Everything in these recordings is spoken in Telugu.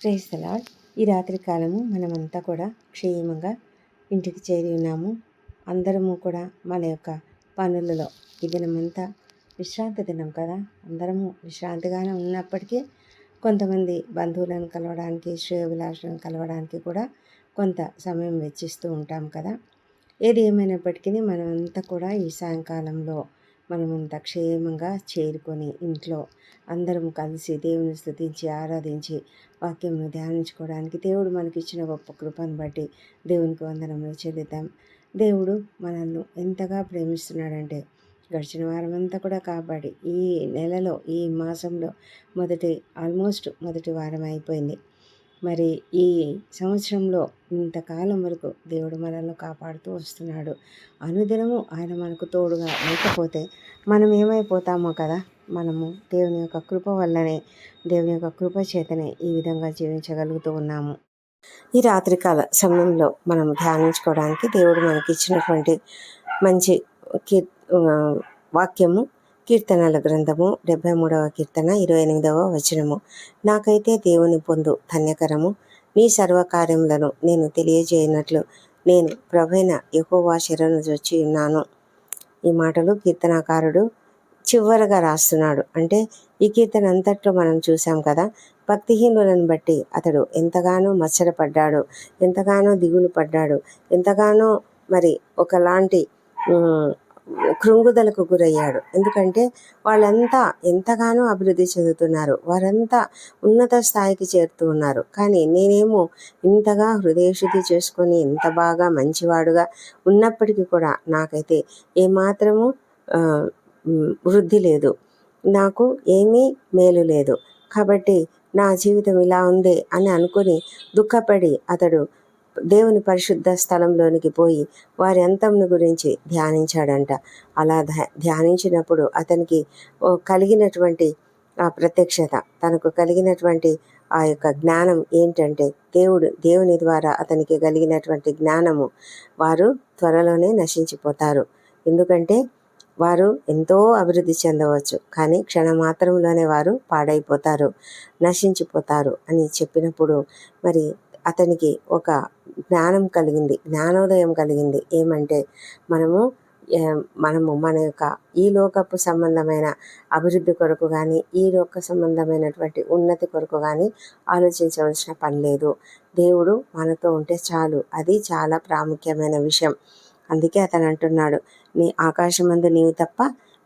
క్రైస్తలా ఈ రాత్రి కాలము మనమంతా కూడా క్షేమంగా ఇంటికి చేరి ఉన్నాము. అందరము కూడా మన యొక్క పనులలో ఈ దినమంతా విశ్రాంతి దినం కదా. అందరము విశ్రాంతిగానే ఉన్నప్పటికీ కొంతమంది బంధువులను కలవడానికి శ్రేయోభిలాషులను కలవడానికి కూడా కొంత సమయం వెచ్చిస్తూ ఉంటాం కదా. ఏది ఏమైనప్పటికీ మనమంతా కూడా ఈ సాయంకాలంలో మనమంతా క్షేమంగా చేరుకొని ఇంట్లో అందరం కలిసి దేవుని స్థుతించి ఆరాధించి వాక్యంను ధ్యానించుకోవడానికి దేవుడు మనకి ఇచ్చిన గొప్ప కృపను బట్టి దేవునికి వందనములు చెల్లిద్దాం. దేవుడు మనల్ని ఎంతగా ప్రేమిస్తున్నాడంటే గడిచిన వారం అంతా కూడా కాపాడి ఈ నెలలో ఈ మాసంలో మొదటి ఆల్మోస్ట్ మొదటి వారం అయిపోయింది మరి ఈ సంవత్సరంలో ఇంతకాలం వరకు దేవుడు మనల్ని కాపాడుతూ వస్తున్నాడు. అనుదినము ఆయన మనకు తోడుగా లేకపోతే మనం ఏమైపోతామో కదా? మనము దేవుని యొక్క కృప వల్లనే దేవుని యొక్క కృప చేతనే ఈ విధంగా జీవించగలుగుతూ ఉన్నాము. ఈ రాత్రికాల సమయంలో మనం ధ్యానించుకోవడానికి దేవుడు మనకి ఇచ్చినటువంటి మంచి వాక్యము కీర్తనల గ్రంథము డెబ్బై మూడవ కీర్తన ఇరవై ఎనిమిదవ వచనము. నాకైతే దేవుని పొందు ధన్యకరము. నీ సర్వకార్యములను నేను తెలియజేయనట్లు నేను ప్రభైన ఎక్కువ శరణు వచ్చి ఉన్నాను. ఈ మాటలు కీర్తనాకారుడు చివరగా రాస్తున్నాడు. అంటే ఈ కీర్తన అంతట్లో మనం చూసాం కదా భక్తిహీనులను బట్టి అతడు ఎంతగానో మత్సరపడ్డాడు ఎంతగానో దిగులు పడ్డాడు ఎంతగానో మరి ఒకలాంటి కృంగుదలకు గురయ్యాడు. ఎందుకంటే వాళ్ళంతా ఎంతగానో అభివృద్ధి చెందుతున్నారు. వారంతా ఉన్నత స్థాయికి చేరుతూ ఉన్నారు. కానీ నేనేమో ఇంతగా హృదయశుద్ధి చేసుకొని ఇంత బాగా మంచివాడుగా ఉన్నప్పటికీ కూడా నాకైతే ఏమాత్రము వృద్ధి లేదు. నాకు ఏమీ మేలు లేదు. కాబట్టి నా జీవితం ఇలా ఉంది అని అనుకుని దుఃఖపడి అతడు దేవుని పరిశుద్ధ స్థలంలోనికి పోయి వారి అంతంను గురించి ధ్యానించాడంట. అలా ధ్యానించినప్పుడు అతనికి కలిగినటువంటి ఆ ప్రత్యక్షత తనకు కలిగినటువంటి ఆ యొక్క జ్ఞానం ఏంటంటే దేవుడు దేవుని ద్వారా అతనికి కలిగినటువంటి జ్ఞానము. వారు త్వరలోనే నశించిపోతారు. ఎందుకంటే వారు ఎంతో అభివృద్ధి చెందవచ్చు కానీ క్షణమాత్రంలోనే వారు పాడైపోతారు నశించిపోతారు అని చెప్పినప్పుడు మరి అతనికి ఒక జ్ఞానం కలిగింది జ్ఞానోదయం కలిగింది. ఏమంటే మనము మనము మన యొక్క ఈ లోకపు సంబంధమైన అభివృద్ధి కొరకు కానీ ఈ లోక సంబంధమైనటువంటి ఉన్నతి కొరకు కానీ ఆలోచించవలసిన పని లేదు. దేవుడు మనతో ఉంటే చాలు. అది చాలా ప్రాముఖ్యమైన విషయం. అందుకే అతను అంటున్నాడు నీ ఆకాశమందు నీవు తప్ప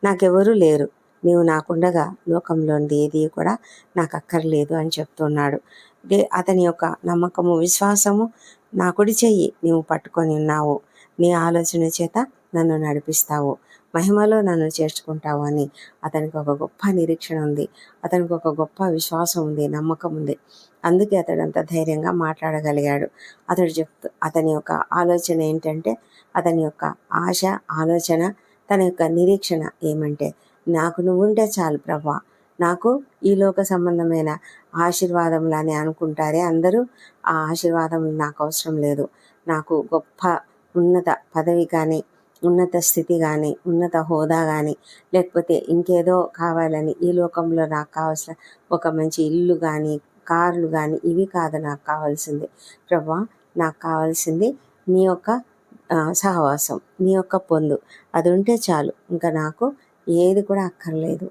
నాకెవరూ లేరు. నీవు నాకుండగా లోకంలోనిది ఏది కూడా నాకు అక్కర్లేదు అని చెప్తున్నాడు. అతని యొక్క నమ్మకము విశ్వాసము నా కుడి చెయ్యి నీవు పట్టుకొని ఉన్నావు. నీ ఆలోచన చేత నన్ను నడిపిస్తావు. మహిమలో నన్ను చేర్చుకుంటావు అని అతనికి ఒక గొప్ప నిరీక్షణ ఉంది. అతనికి ఒక గొప్ప విశ్వాసం ఉంది నమ్మకం ఉంది. అందుకే అతడు అంత ధైర్యంగా మాట్లాడగలిగాడు. అతడు చెప్తూ అతని యొక్క ఆలోచన ఏంటంటే అతని యొక్క ఆశ ఆలోచన తన యొక్క నిరీక్షణ ఏమంటే నాకు నువ్వుంటే చాలు ప్రభా నాకు ఈ లోక సంబంధమైన ఆశీర్వాదములని అనుకుంటారే. అందరూ ఆ ఆశీర్వాదం నాకు అవసరం లేదు. నాకు గొప్ప ఉన్నత పదవి కానీ ఉన్నత స్థితి కానీ ఉన్నత హోదా కానీ లేకపోతే ఇంకేదో కావాలని ఈ లోకంలో నాకు కావాల్సిన ఒక మంచి ఇల్లు కానీ కార్లు కానీ ఇవి కాదు నాకు కావాల్సింది. ప్రభా నాకు కావాల్సింది నీ యొక్క సహవాసం నీ యొక్క పొందు. అది ఉంటే చాలు. ఇంకా నాకు ఏది కూడా అక్కర్లేదు.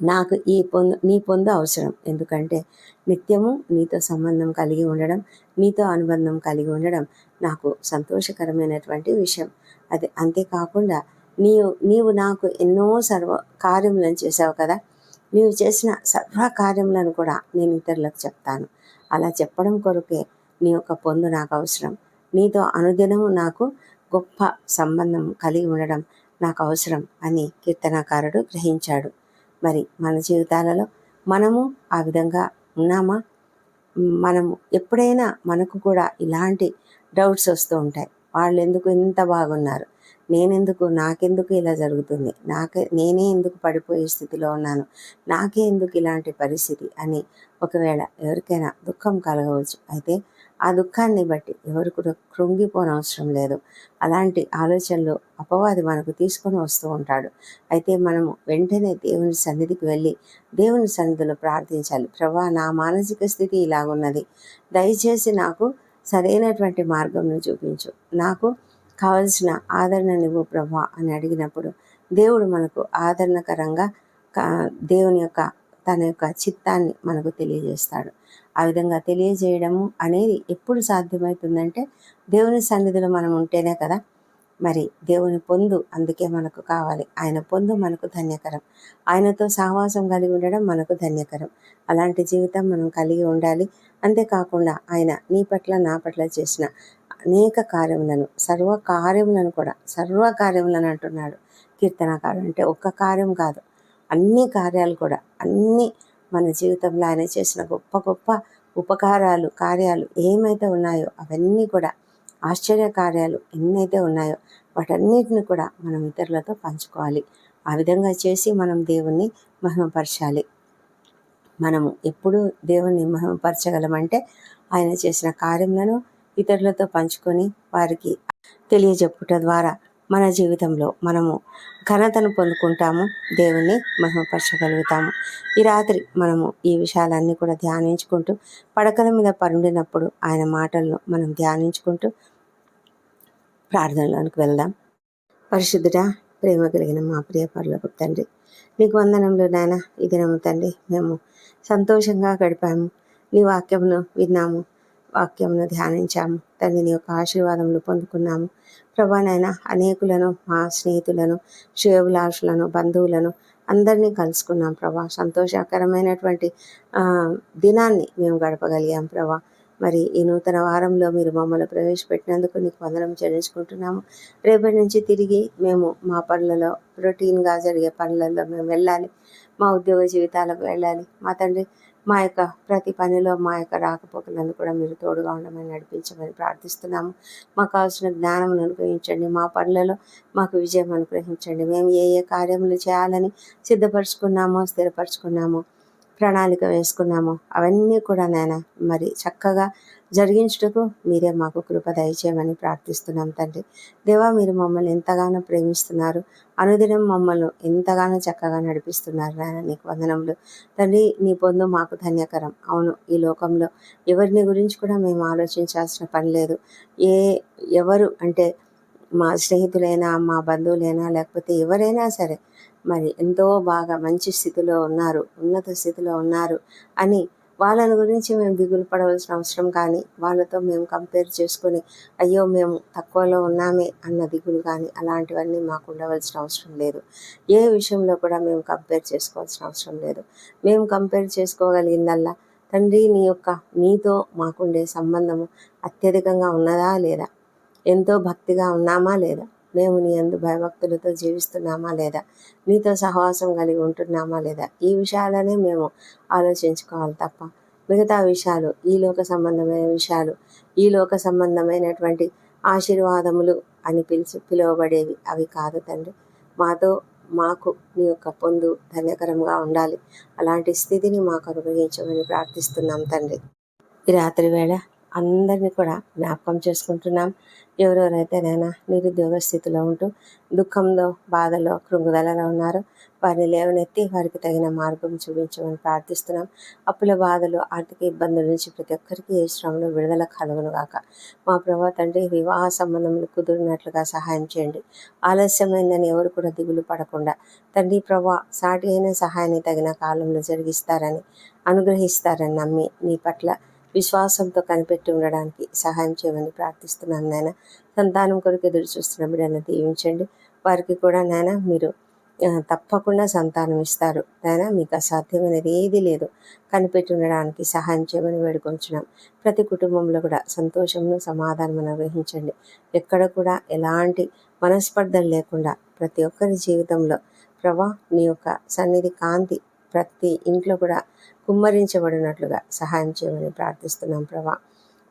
నాకు ఈ పొందు నీ పొందు అవసరం. ఎందుకంటే నిత్యము నీతో సంబంధం కలిగి ఉండడం నీతో అనుబంధం కలిగి ఉండడం నాకు సంతోషకరమైనటువంటి విషయం. అది అంతేకాకుండా నీవు నీవు నాకు ఎన్నో సర్వ కార్యములను చేసావు కదా నీవు చేసిన సర్వ కార్యములను కూడా నేను ఇతరులకు చెప్తాను. అలా చెప్పడం కొరకే నీ యొక్క పొందు నాకు అవసరం. నీతో అనుదినము నాకు గొప్ప సంబంధం కలిగి ఉండడం నాకు అవసరం అని కీర్తనాకారుడు గ్రహించాడు. మరి మన జీవితాలలో మనము ఆ విధంగా ఉన్నామా? మనము ఎప్పుడైనా మనకు కూడా ఇలాంటి డౌట్స్ వస్తూ ఉంటాయి. వాళ్ళు ఎందుకు ఇంత బాగున్నారు? నేనెందుకు? నాకెందుకు ఇలా జరుగుతుంది? నాకే నేనే ఎందుకు పడిపోయే స్థితిలో ఉన్నాను? నాకే ఎందుకు ఇలాంటి పరిస్థితి? అని ఒకవేళ ఎవరికైనా దుఃఖం కలగవచ్చు. అయితే ఆ దుఃఖాన్ని బట్టి ఎవరు కూడా కృంగిపోనవసరం లేదు. అలాంటి ఆలోచనలు అపవాది మనకు తీసుకొని వస్తూ ఉంటాడు. అయితే మనము వెంటనే దేవుని సన్నిధికి వెళ్ళి దేవుని సన్నిధిలో ప్రార్థించాలి. ప్రభా నా మానసిక స్థితి ఇలాగున్నది. దయచేసి నాకు సరైనటువంటి మార్గంను చూపించు. నాకు కావలసిన ఆదరణనివ్వు ప్రభా అని అడిగినప్పుడు దేవుడు మనకు ఆదరణకరంగా కా- దేవుని యొక్క తన యొక్క చిత్తాన్ని మనకు తెలియజేస్తాడు. ఆ విధంగా తెలియజేయడము అనేది ఎప్పుడు సాధ్యమవుతుందంటే దేవుని సన్నిధిలో మనం ఉంటేనే కదా మరి దేవుని పొందు అందుకే మనకు కావాలి. ఆయన పొందు మనకు ధన్యకరం. ఆయనతో సహవాసం కలిగి ఉండడం మనకు ధన్యకరం. అలాంటి జీవితం మనం కలిగి ఉండాలి. అంతేకాకుండా ఆయన నీ పట్ల నా పట్ల చేసిన అనేక కార్యములను సర్వ కార్యములను కూడా సర్వ కార్యములను అంటున్నాడు. కీర్తనకారు అంటే ఒక్క కార్యం కాదు. అన్ని కార్యాలు కూడా అన్ని మన జీవితంలో ఆయన చేసిన గొప్ప గొప్ప ఉపకారాలు కార్యాలు ఏమైతే ఉన్నాయో అవన్నీ కూడా ఆశ్చర్య కార్యాలు ఎన్నైతే ఉన్నాయో వాటన్నిటిని కూడా మనం ఇతరులతో పంచుకోవాలి. ఆ విధంగా చేసి మనం దేవుణ్ణి మహిమపరచాలి. మనము ఎప్పుడు దేవుణ్ణి మహిమపరచగలమంటే ఆయన చేసిన కార్యములను ఇతరులతో పంచుకొని వారికి తెలియజెప్పుట ద్వారా మన జీవితంలో మనము ఘనతను పొందుకుంటాము దేవుణ్ణి మహిమపరచగలుగుతాము. ఈ రాత్రి మనము ఈ విషయాలన్నీ కూడా ధ్యానించుకుంటూ పడకల మీద పరుండినప్పుడు ఆయన మాటలను మనం ధ్యానించుకుంటూ ప్రార్థనలోనికి వెళ్దాం. పరిశుద్ధుడా ప్రేమ కలిగిన మా ప్రియ పరులకు తండ్రి నీకు వందనంలో నాయన. ఇది నమ్ముతండి తండ్రి మేము సంతోషంగా గడిపాము. నీ వాక్యమును విన్నాము. వాక్యమును ధ్యానించాము. తండ్రిని యొక్క ఆశీర్వాదములు పొందుకున్నాము. ప్రభానైనా అనేకులను మా స్నేహితులను శ్రేయోభిలాషులను బంధువులను అందరినీ కలుసుకున్నాం ప్రభా. సంతోషకరమైనటువంటి దినాన్ని మేము గడపగలిగాం ప్రభా. మరి ఈ నూతన వారంలో మీరు మమ్మల్ని ప్రవేశపెట్టినందుకు నీకు వందనం చెల్లించుకుంటున్నాము. రేపటి నుంచి తిరిగి మేము మా పనులలో రొటీన్గా జరిగే పనులలో మేము వెళ్ళాలి. మా ఉద్యోగ జీవితాలకు వెళ్ళాలి. మా తండ్రి మా యొక్క ప్రతి పనిలో మా యొక్క రాకపోకలను కూడా మీరు తోడుగా ఉండమని నడిపించమని ప్రార్థిస్తున్నాము. మాకు కావాల్సిన జ్ఞానం అనుగ్రహించండి. మా పనులలో మాకు విజయం అనుగ్రహించండి. మేము ఏ ఏ కార్యములు చేయాలని సిద్ధపరచుకున్నామో స్థిరపరచుకున్నామో ప్రణాళిక వేసుకున్నామో. అవన్నీ కూడా నాయన మరి చక్కగా జరిగించుటకు మీరే మాకు కృప దయచేయమని ప్రార్థిస్తున్నాం తండ్రి. దేవా మీరు మమ్మల్ని ఎంతగానో ప్రేమిస్తున్నారు. అనుదినం మమ్మల్ని ఎంతగానో చక్కగా నడిపిస్తున్నారు నాయన నీకు వందనములు. తండ్రి నీ పొందు మాకు ధన్యకరం. అవును ఈ లోకంలో ఎవరిని గురించి కూడా మేము ఆలోచించాల్సిన పని లేదు. ఏ ఎవరు అంటే మా స్నేహితులైనా మా బంధువులైనా లేకపోతే ఎవరైనా సరే మరి ఎంతో బాగా మంచి స్థితిలో ఉన్నారు ఉన్నత స్థితిలో ఉన్నారు అని వాళ్ళని గురించి మేము దిగులు పడవలసిన అవసరం కానీ వాళ్ళతో మేము కంపేర్ చేసుకొని అయ్యో మేము తక్కువలో ఉన్నామే అన్న దిగులు కానీ అలాంటివన్నీ మాకు ఉండవలసిన అవసరం లేదు. ఏ విషయంలో కూడా మేము కంపేర్ చేసుకోవాల్సిన అవసరం లేదు. మేము కంపేర్ చేసుకోగలిగిందల్లా? తండ్రి నీ యొక్క నీతో మాకుండే సంబంధము అత్యధికంగా ఉన్నదా లేదా? ఎంతో భక్తిగా ఉన్నామా లేదా? మేము నీ అందు భయభక్తులతో జీవిస్తున్నామా లేదా? నీతో సహవాసం కలిగి ఉంటున్నామా లేదా? ఈ విషయాలనే మేము ఆలోచించుకోవాలి తప్ప మిగతా విషయాలు ఈ లోక సంబంధమైన విషయాలు ఈ లోక సంబంధమైనటువంటి ఆశీర్వాదములు అని పిలిచి పిలువబడేవి అవి కాదు తండ్రి. మాతో మాకు నీ యొక్క పొందు ధన్యకరంగా ఉండాలి. అలాంటి స్థితిని మాకు అనుగ్రహించమని ప్రార్థిస్తున్నాం తండ్రి. ఈ రాత్రి వేళ అందరినీ కూడా జ్ఞాపకం చేసుకుంటున్నాం. ఎవరెవరైతే నైనా నిరుద్యోగ స్థితిలో ఉంటూ దుఃఖంలో బాధలో కృంగుదలలో ఉన్నారో వారిని లేవనెత్తి వారికి తగిన మార్గం చూపించమని ప్రార్థిస్తున్నాం. అప్పుల బాధలు ఆర్థిక ఇబ్బందుల నుంచి ప్రతి ఒక్కరికి ఏ శ్రమలో విడుదల కలుగును గాక. మా ప్రభా తండ్రి వివాహ సంబంధములు కుదిరినట్లుగా సహాయం చేయండి. ఆలస్యమైందని ఎవరు కూడా దిగులు పడకుండా. తండ్రి ప్రభా సాటి అయిన సహాయాన్ని తగిన కాలంలో జరిగిస్తారని అనుగ్రహిస్తారని నమ్మి నీ పట్ల విశ్వాసంతో కనిపెట్టి ఉండడానికి సహాయం చేయమని ప్రార్థిస్తున్నాను నాయన. సంతానం కొరకు ఎదురు చూస్తున్న బిడ్డను దీవించండి. వారికి కూడా నాయన మీరు తప్పకుండా సంతానం ఇస్తారు. నాయన మీకు అసాధ్యమైనది ఏది లేదు. కనిపెట్టి ఉండడానికి సహాయం చేయమని వేడుకొంచున్నాం. ప్రతి కుటుంబంలో కూడా సంతోషమును సమాధానం అనుగ్రహించండి ఎక్కడ కూడా ఎలాంటి మనస్పర్ధలు లేకుండా ప్రతి ఒక్కరి జీవితంలో ప్రభా నీ యొక్క సన్నిధి కాంతి ప్రతి ఇంట్లో కూడా కుమ్మరించబడినట్లుగా సహాయం చేయమని ప్రార్థిస్తున్నాం ప్రభా.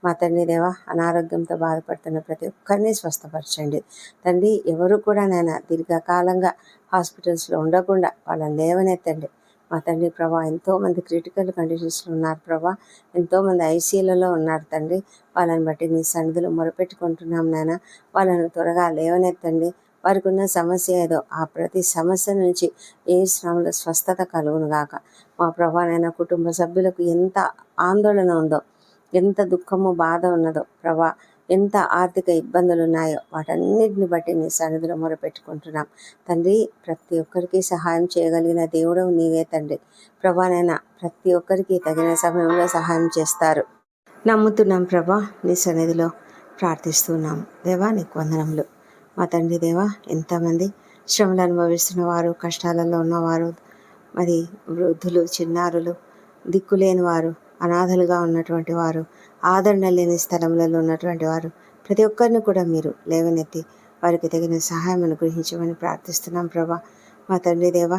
మా తండ్రి దేవా అనారోగ్యంతో బాధపడుతున్న ప్రతి ఒక్కరిని స్వస్థపరచండి. తండ్రి ఎవరు కూడా నేను దీర్ఘకాలంగా హాస్పిటల్స్లో ఉండకుండా వాళ్ళని లేవనెత్తండి. మా తండ్రి ప్రభా ఎంతోమంది క్రిటికల్ కండిషన్స్లో ఉన్నారు ప్రభా. ఎంతోమంది ఐసీలలో ఉన్నారు తండ్రి. వాళ్ళని బట్టి నీ సన్నిధిలో మొరపెట్టుకుంటున్నాం నాయన. వాళ్ళను త్వరగా లేవనెత్తండి. వారికి ఉన్న సమస్య ఏదో ఆ ప్రతి సమస్య నుంచి ఏ శ్రమలో స్వస్థత కలుగును గాక. మా ప్రభానైనా కుటుంబ సభ్యులకు ఎంత ఆందోళన ఉందో ఎంత దుఃఖము బాధ ఉన్నదో ప్రభా ఎంత ఆర్థిక ఇబ్బందులు ఉన్నాయో వాటన్నిటిని బట్టి నీ సన్నిధిలో మొరపెట్టుకుంటున్నాం. తండ్రి ప్రతి ఒక్కరికి సహాయం చేయగలిగిన దేవుడు నీవే తండ్రి. ప్రభానైనా ప్రతి ఒక్కరికి తగిన సమయంలో సహాయం చేస్తారు. నమ్ముతున్నాం ప్రభా నీ సన్నిధిలో ప్రార్థిస్తున్నాం. దేవా నీకు వందనములు. మా తండ్రి దేవా ఎంతమంది శ్రమలు అనుభవిస్తున్న వారు కష్టాలలో ఉన్నవారు మరి వృద్ధులు చిన్నారులు దిక్కులేని వారు అనాథలుగా ఉన్నటువంటి వారు ఆదరణ లేని స్థలములలో ఉన్నటువంటి వారు ప్రతి ఒక్కరిని కూడా మీరు లేవనెత్తి వారికి తగిన సహాయం అనుగ్రహించమని ప్రార్థిస్తున్నాం ప్రభా. మా తండ్రి దేవ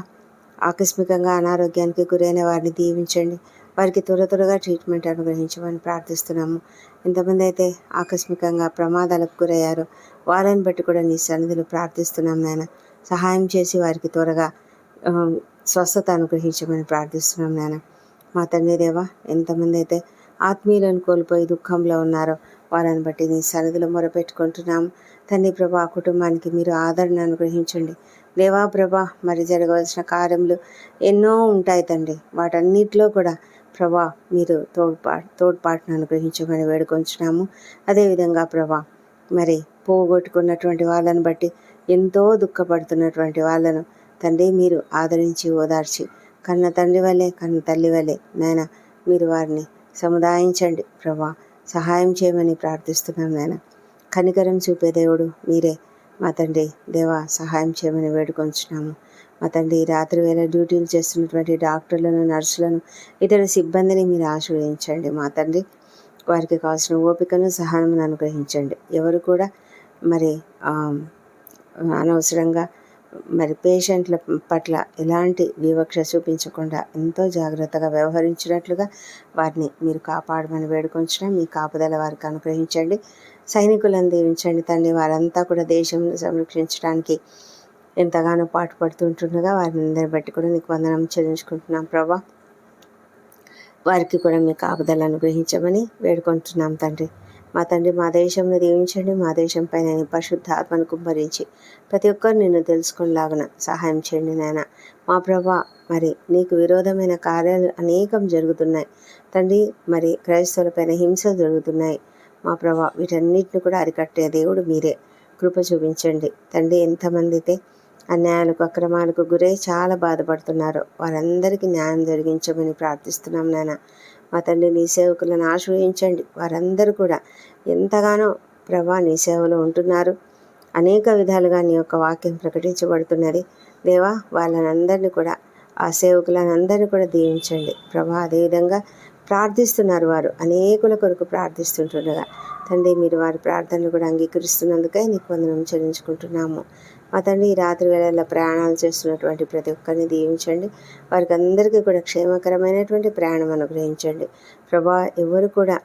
ఆకస్మికంగా అనారోగ్యానికి గురైన వారిని దీవించండి. వారికి త్వర త్వరగా ట్రీట్మెంట్ అనుగ్రహించమని ప్రార్థిస్తున్నాము. ఎంతమంది అయితే ఆకస్మికంగా ప్రమాదాలకు గురయ్యారో వారిని బట్టి కూడా నీ సన్నిధిలో ప్రార్థిస్తున్నాం నాయన. సహాయం చేసి వారికి త్వరగా స్వస్థత అనుగ్రహించమని ప్రార్థిస్తున్నాం నాయన. మా తండ్రి దేవ ఎంతమంది అయితే ఆత్మీయులను కోల్పోయి దుఃఖంలో ఉన్నారో వారిని బట్టి నీ సన్నిధిలో మొరపెట్టుకుంటున్నాం. తండ్రి ప్రభా ఆ కుటుంబానికి మీరు ఆదరణ అనుగ్రహించండి. దేవా ప్రభా మరి జరగవలసిన కార్యములు ఎన్నో ఉంటాయి తండ్రి. వాటన్నిటిలో కూడా ప్రభా మీరు తోడ్పా తోడ్పాటును అనుగ్రహించమని వేడుకొంచున్నాము. అదేవిధంగా ప్రభా మరి పోగొట్టుకున్నటువంటి వాళ్ళని బట్టి ఎంతో దుఃఖపడుతున్నటువంటి వాళ్ళను తండ్రి మీరు ఆదరించి ఓదార్చి కన్న తండ్రి వలె కన్న తల్లి వలె నాయన మీరు వారిని సముదాయించండి ప్రభా. సహాయం చేయమని ప్రార్థిస్తున్నాం నాయన. కనికరం చూపే దేవుడు మీరే. మా తండ్రి దేవా సహాయం చేయమని వేడుకొంచున్నాము. మా తండ్రి రాత్రి వేళ డ్యూటీలు చేస్తున్నటువంటి డాక్టర్లను నర్సులను ఇతర సిబ్బందిని మీరు ఆశ్రయించండి మా తండ్రి. వారికి కావాల్సిన ఓపికను సహనమును అనుగ్రహించండి. ఎవరు కూడా మరి అనవసరంగా మరి పేషెంట్ల పట్ల ఎలాంటి వివక్ష చూపించకుండా ఎంతో జాగ్రత్తగా వ్యవహరించినట్లుగా వారిని మీరు కాపాడమని వేడుకొంచడం మీ కాపుదల వారికి అనుగ్రహించండి. సైనికులను దీవించండి తండ్రి. వారంతా కూడా దేశం సంరక్షించడానికి ఎంతగానో పాటుపడుతుంటుండగా వారిని అందరి బట్టి కూడా నీకు వందనం చెల్లించుకుంటున్నాం ప్రభా. వారికి కూడా మీ కాపుదల అనుగ్రహించమని వేడుకుంటున్నాం తండ్రి. మా తండ్రి మా దేశంలో దీవించండి మా దేశం పైన పరిశుద్ధ ఆత్మను కుమ్మరించి ప్రతి ఒక్కరు నిన్ను తెలుసుకునేలాగున సహాయం చేయండి నాయన. మా ప్రభా మరి నీకు విరోధమైన కార్యాలు అనేకం జరుగుతున్నాయి. తండ్రి మరి క్రైస్తవులపైన హింసలు జరుగుతున్నాయి. మా ప్రభా వీటన్నిటిని కూడా అరికట్టే దేవుడు మీరే. కృప చూపించండి. తండ్రి ఎంతమంది అయితే అన్యాయాలకు అక్రమాలకు గురై చాలా బాధపడుతున్నారు వారందరికీ న్యాయం జరిగించమని ప్రార్థిస్తున్నాం నాన్న మా తండ్రి నీ సేవకులను ఆశ్రయించండి. వారందరూ కూడా ఎంతగానో ప్రభా నీ సేవలో ఉంటున్నారు. అనేక విధాలుగా నీ యొక్క వాక్యం ప్రకటించబడుతున్నది. దేవా వాళ్ళనందరినీ కూడా ఆ సేవకులనందరినీ కూడా దీవించండి. ప్రభా అదేవిధంగా ప్రార్థిస్తున్నారు వారు. అనేకుల కొరకు ప్రార్థిస్తుంటుండగా. తండ్రి మీరు వారి ప్రార్థనలు కూడా అంగీకరిస్తున్నందుకే నీకు వందనం చెల్లించుకుంటున్నాము. అతన్ని ఈ రాత్రి వేళల్లో ప్రయాణాలు చేస్తున్నటువంటి ప్రతి ఒక్కరిని దీవించండి. వారికి అందరికీ కూడా క్షేమకరమైనటువంటి ప్రయాణం అనుగ్రహించండి. ప్రభా ఎవరు కూడా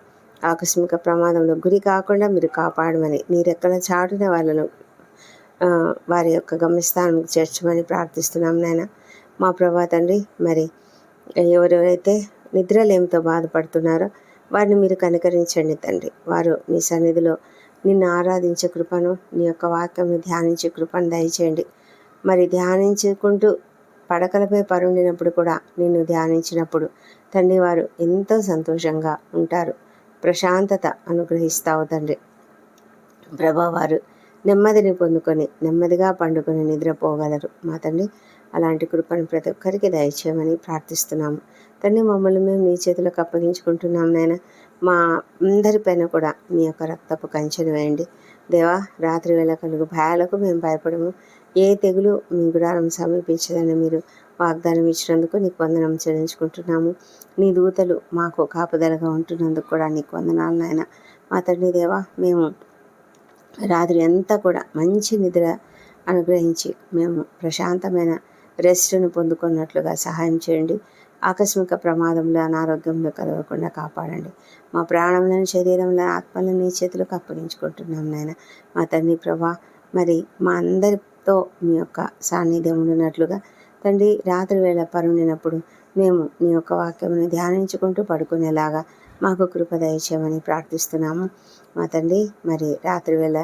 ఆకస్మిక ప్రమాదంలో గురి కాకుండా మీరు కాపాడమని మీరెక్కడ చాటున వాళ్ళను వారి యొక్క గమ్యస్థానానికి చేర్చమని ప్రార్థిస్తున్నాం నాయన. మా ప్రభా తండ్రి మరి ఎవరెవరైతే నిద్రలేమితో బాధపడుతున్నారో వారిని మీరు కనికరించండి తండ్రి. వారు మీ సన్నిధిలో నిన్ను ఆరాధించే కృపను నీ యొక్క వాక్యం ధ్యానించే కృపను దయచేయండి. మరి ధ్యానించుకుంటూ పడకలపై పరుండినప్పుడు కూడా నిన్ను ధ్యానించినప్పుడు తండ్రి వారు ఎంతో సంతోషంగా ఉంటారు. ప్రశాంతత అనుగ్రహిస్తావు తండ్రి. ప్రభా వారు నెమ్మదిని పొందుకొని నెమ్మదిగా పండుకొని నిద్రపోగలరు. మా తండ్రి అలాంటి కృపను ప్రతి ఒక్కరికి దయచేయమని ప్రార్థిస్తున్నాము. తండ్రి మమ్మల్ని మేము నీ చేతులకు అప్పగించుకుంటున్నాం నాయన. మా అందరిపైన కూడా మీ యొక్క రక్తపు కంచెను వేయండి. దేవా రాత్రి వేళ కలుగు భయాలకు మేము భయపడము. ఏ తెగులు మీ గుడారం సమీపించదని మీరు వాగ్దానం ఇచ్చినందుకు నీకు వందనం చెల్లించుకుంటున్నాము. నీ దూతలు మాకు కాపుదలగా ఉంటున్నందుకు కూడా నీకు వందనాలు నాయన. మా తండ్రి దేవా మేము రాత్రి అంతా కూడా మంచి నిద్ర అనుగ్రహించి మేము ప్రశాంతమైన రెస్ట్ను పొందుకున్నట్లుగా సహాయం చేయండి. ఆకస్మిక ప్రమాదంలో అనారోగ్యంలో కలగకుండా కాపాడండి. మా ప్రాణంలను శరీరంలో ఆత్మలను నీ చేతులకు అప్పగించుకుంటున్నాం నాయన. మా తండ్రి ప్రభా మరి మా అందరితో మీ యొక్క సాన్నిధ్యం ఉన్నట్లుగా తండ్రి రాత్రి వేళ పరుండినప్పుడు మేము నీ యొక్క వాక్యమును ధ్యానించుకుంటూ పడుకునేలాగా మాకు కృప దయచేయమని ప్రార్థిస్తున్నాము. మా తండ్రి మరి రాత్రి వేళ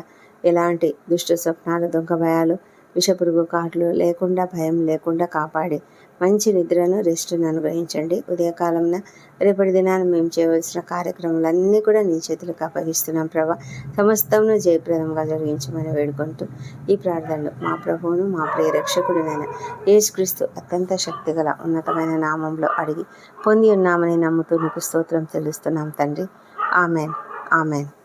ఎలాంటి దుష్ట స్వప్నాలు దొంగ భయాలు విషపురుగు కాట్లు లేకుండా భయం లేకుండా కాపాడి మంచి నిద్రను రెస్ట్ను అనుగ్రహించండి. ఉదయకాలంన రేపటి దినాన మేము చేయవలసిన కార్యక్రమాలన్నీ కూడా నీ చేతులకు అప్పగిస్తున్నాం ప్రభా. సమస్తమును జయప్రదంగా జరిగించమని వేడుకుంటూ ఈ ప్రార్థనలు మా ప్రభువును మా ప్రియ రక్షకుడినైన యేసుక్రీస్తు అత్యంత శక్తిగల ఉన్నతమైన నామంలో అడిగి పొంది ఉన్నామని నమ్ముతూ నీకు స్తోత్రం తెలుస్తున్నాం తండ్రి. ఆమెన్. ఆమెన్.